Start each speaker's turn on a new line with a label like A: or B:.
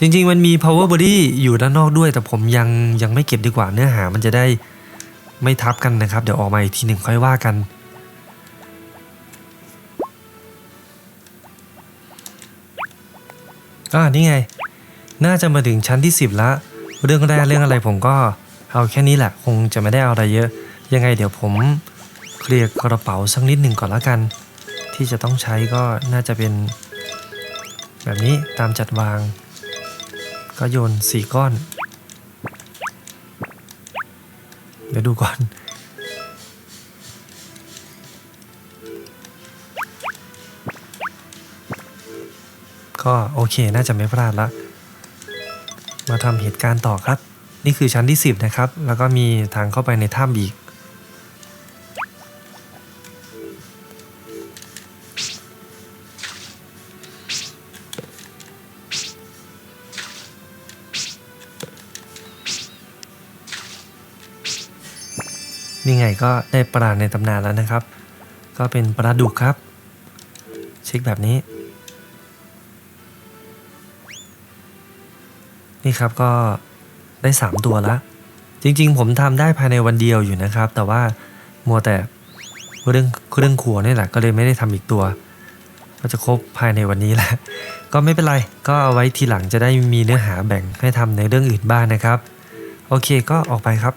A: จริงๆ มันมี power body อยู่ด้านนอกด้วย แต่ผมยังยังไม่เก็บดีกว่าเนื้อหามันจะได้ไม่ทับกันนะครับ เดี๋ยวออกมาอีกทีหนึ่งค่อยว่ากัน อ่านี่ไง น่าจะมาถึงชั้นที่ 10ละเรื่องแรกเรื่องอะไรผมก็เอาแค่นี้แหละ คงจะไม่ได้เอาอะไรเยอะ ยังไงเดี๋ยวผมเคลียร์กระเป๋าสักนิดหนึ่งก่อนละกัน ที่จะต้องใช้ก็น่าจะเป็น แบบนี้ตามจัดวาง ก็โยนสี่ก้อน เดี๋ยวดูก่อน ก็โอเคน่าจะไม่พลาดละ มาทำเหตุการณ์ต่อครับ นี่คือชั้นที่ 10 นะครับ แล้วก็มีทางเข้าไปในถ้ำอีก นี่ไงก็ได้ปลาในตำนานแล้วนะครับ ก็เป็นปลาดุกครับ เช็คแบบนี้ นี่ครับก็ได้ 3 ตัวแล้วจริงๆ ผมทำได้ภายในวันเดียวอยู่นะครับ แต่ว่ามัวแต่เรื่องเรื่องครัวนี่แหละก็เลยไม่ได้ทำอีกตัว ก็จะครบภายในวันนี้แหละ ก็ไม่เป็นไร ก็เอาไว้ทีหลังจะได้มีเนื้อหาแบ่งให้ทำในเรื่องอื่นบ้างนะครับ โอเคก็ออกไปครับ